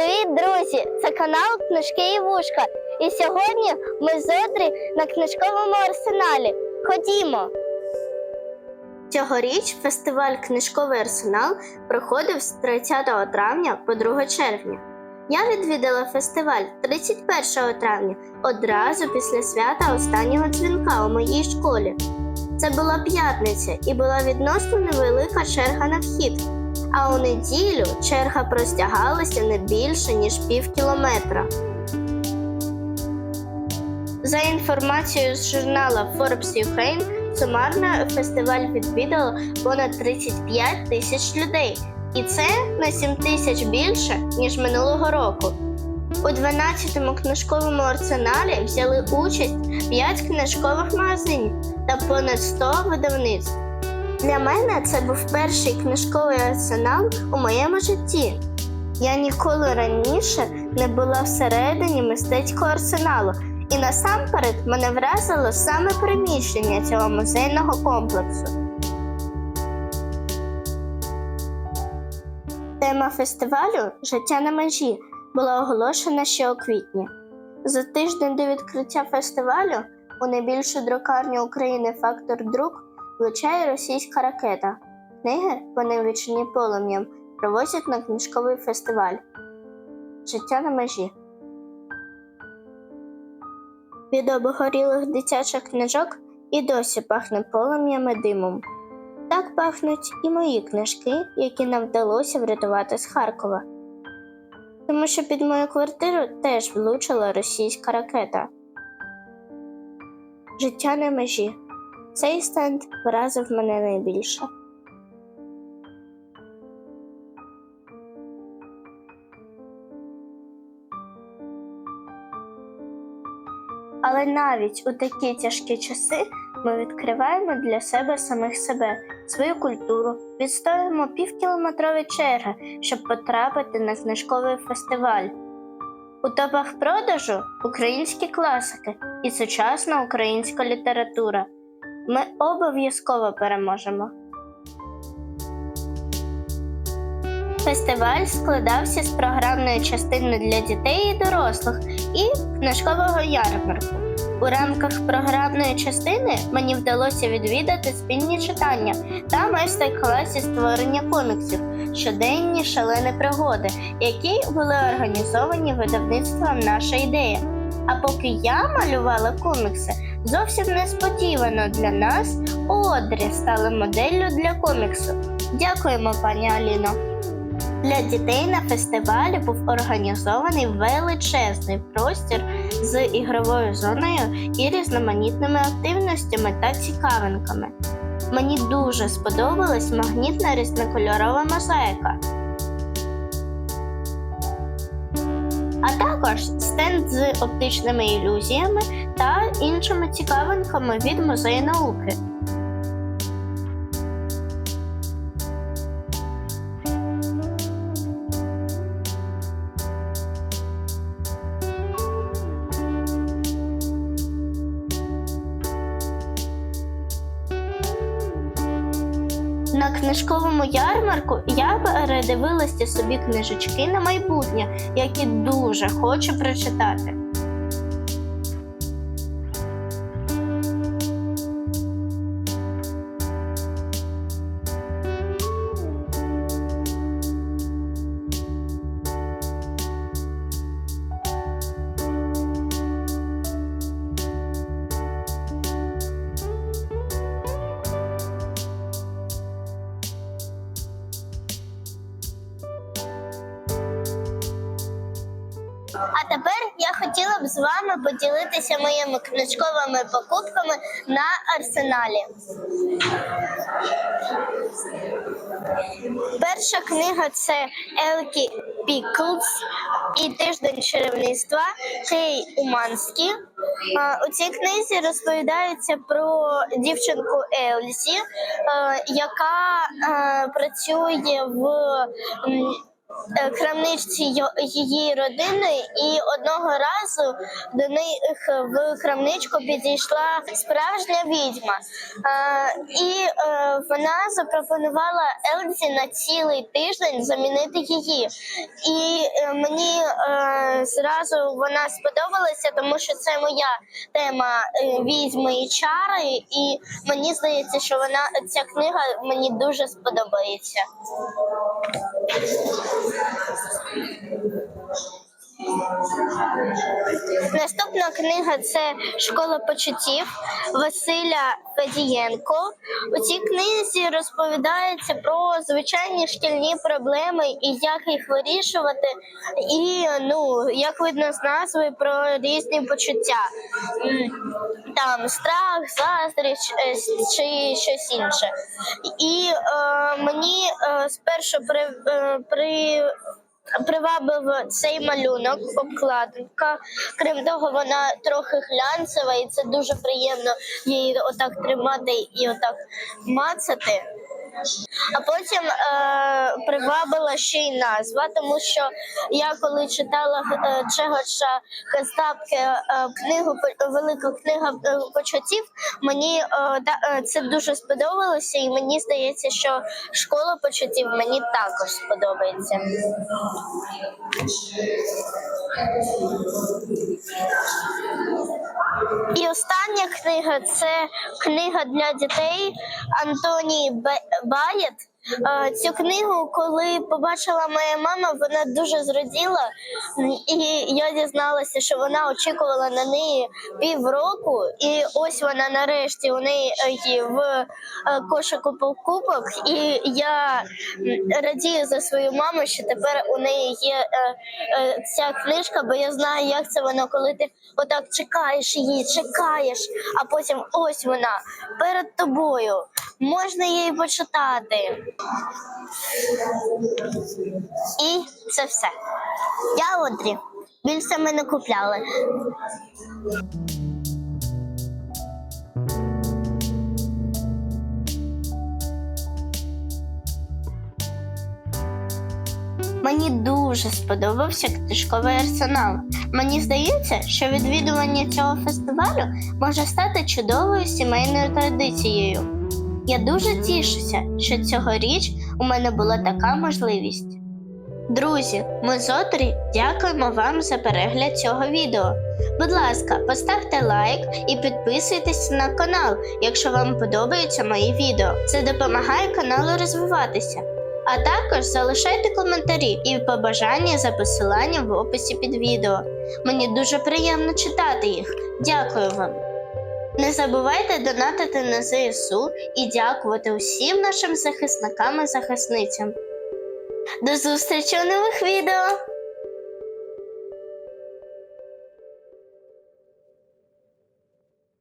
Привіт, друзі! Це канал Книжки і Вушка. І сьогодні ми зодрі на книжковому арсеналі. Ходімо! Цьогоріч фестиваль Книжковий арсенал проходив з 30 травня по 2 червня. Я відвідала фестиваль 31 травня, одразу після свята останнього дзвінка у моїй школі. Це була п'ятниця і була відносно невелика черга на вхід. А у неділю черга простягалася не більше ніж пів кілометра. За інформацією з журнала Forbes Ukraine, сумарно фестиваль відвідало понад 35 тисяч людей, і це на 7 тисяч більше ніж минулого року. У 12-му книжковому арсеналі взяли участь 5 книжкових магазинів та понад 100 видавництв. Для мене це був перший книжковий арсенал у моєму житті. Я ніколи раніше не була всередині мистецького арсеналу, і насамперед мене вразило саме приміщення цього музейного комплексу. Тема фестивалю Життя на межі була оголошена ще у квітні. За тиждень до відкриття фестивалю у найбільшу друкарню України Фактор Друк влучає російська ракета. Книги, вони ввічені полум'ям, привозять на книжковий фестиваль. Життя на межі. Від обгорілих дитячих книжок і досі пахне полум'ям і димом. Так пахнуть і мої книжки, які нам вдалося врятувати з Харкова. Тому що під мою квартиру теж влучила російська ракета. Життя на межі. Цей стенд вразив мене найбільше. Але навіть у такі тяжкі часи ми відкриваємо для себе самих себе, свою культуру, відстоюємо півкілометрові черги, щоб потрапити на книжковий фестиваль. У топах продажу українські класики і сучасна українська література. Ми обов'язково переможемо. Фестиваль складався з програмної частини для дітей і дорослих і книжкового ярмарку. У рамках програмної частини мені вдалося відвідати спільні читання та майстер-класи створення коміксів, щоденні шалені пригоди, які були організовані видавництвом наша ідея. А поки я малювала комікси, зовсім несподівано для нас Одрі стали моделлю для коміксу. Дякуємо, пані Аліно. Для дітей на фестивалі був організований величезний простір з ігровою зоною і різноманітними активностями та цікавинками. Мені дуже сподобалась магнітна різнокольорова мозаїка. А також стенд з оптичними ілюзіями та іншими цікавинками від музею науки. На книжковому ярмарку я передивилася собі книжечки на майбутнє, які дуже хочу прочитати. А тепер я хотіла б з вами поділитися моїми книжковими покупками на арсеналі. Перша книга це Елкі Піклз і тиждень чарівництва Кей Уманський. У цій книзі розповідається про дівчинку Елзі, е, яка працює в крамничці її родини, і одного разу до них в крамничку підійшла справжня відьма. Е, І е, вона запропонувала Елзі на цілий тиждень замінити її. І е, мені е, зразу вона сподобалася, тому що це моя тема е, відьми і чари, і мені здається, що вона ця книга мені дуже сподобається. Deus. Наступна книга це Школа почуттів Василя Федієнко. У цій книзі розповідається про звичайні шкільні проблеми і як їх вирішувати. І ну, як видно з назви, про різні почуття. Там страх, заздрість е, чи щось інше. І е, мені е, спершу при, е, при Привабив цей малюнок, обкладинка. Крім того, вона трохи глянцева, і це дуже приємно її отак тримати і отак мацати. А потім е, привабила ще й назва, тому що я коли читала е, Чегоша Кастапки е, книгу «По- велика книга е, почуттів, мені е, та, е, це дуже сподобалося, і мені здається, що школа почуттів мені також сподобається. І остання книга це книга для дітей Антонії Баєт. Цю книгу, коли побачила моя мама, вона дуже зраділа, і я дізналася, що вона очікувала на неї півроку, і ось вона нарешті у неї е, в е, кошику покупок. І я радію за свою маму, що тепер у неї є е, ця книжка, бо я знаю, як це воно, коли ти отак чекаєш її, чекаєш, а потім ось вона перед тобою. Можна її почитати. І це все. Я Одрі. Більше ми не купляли. Мені дуже сподобався книжковий арсенал. Мені здається, що відвідування цього фестивалю може стати чудовою сімейною традицією. Я дуже тішуся, що цьогоріч у мене була така можливість. Друзі, ми з Одрі дякуємо вам за перегляд цього відео. Будь ласка, поставте лайк і підписуйтесь на канал, якщо вам подобаються мої відео. Це допомагає каналу розвиватися. А також залишайте коментарі і побажання за посиланням в описі під відео. Мені дуже приємно читати їх. Дякую вам. Не забувайте донатити на ЗСУ і дякувати усім нашим захисникам і захисницям. До зустрічі у нових відео!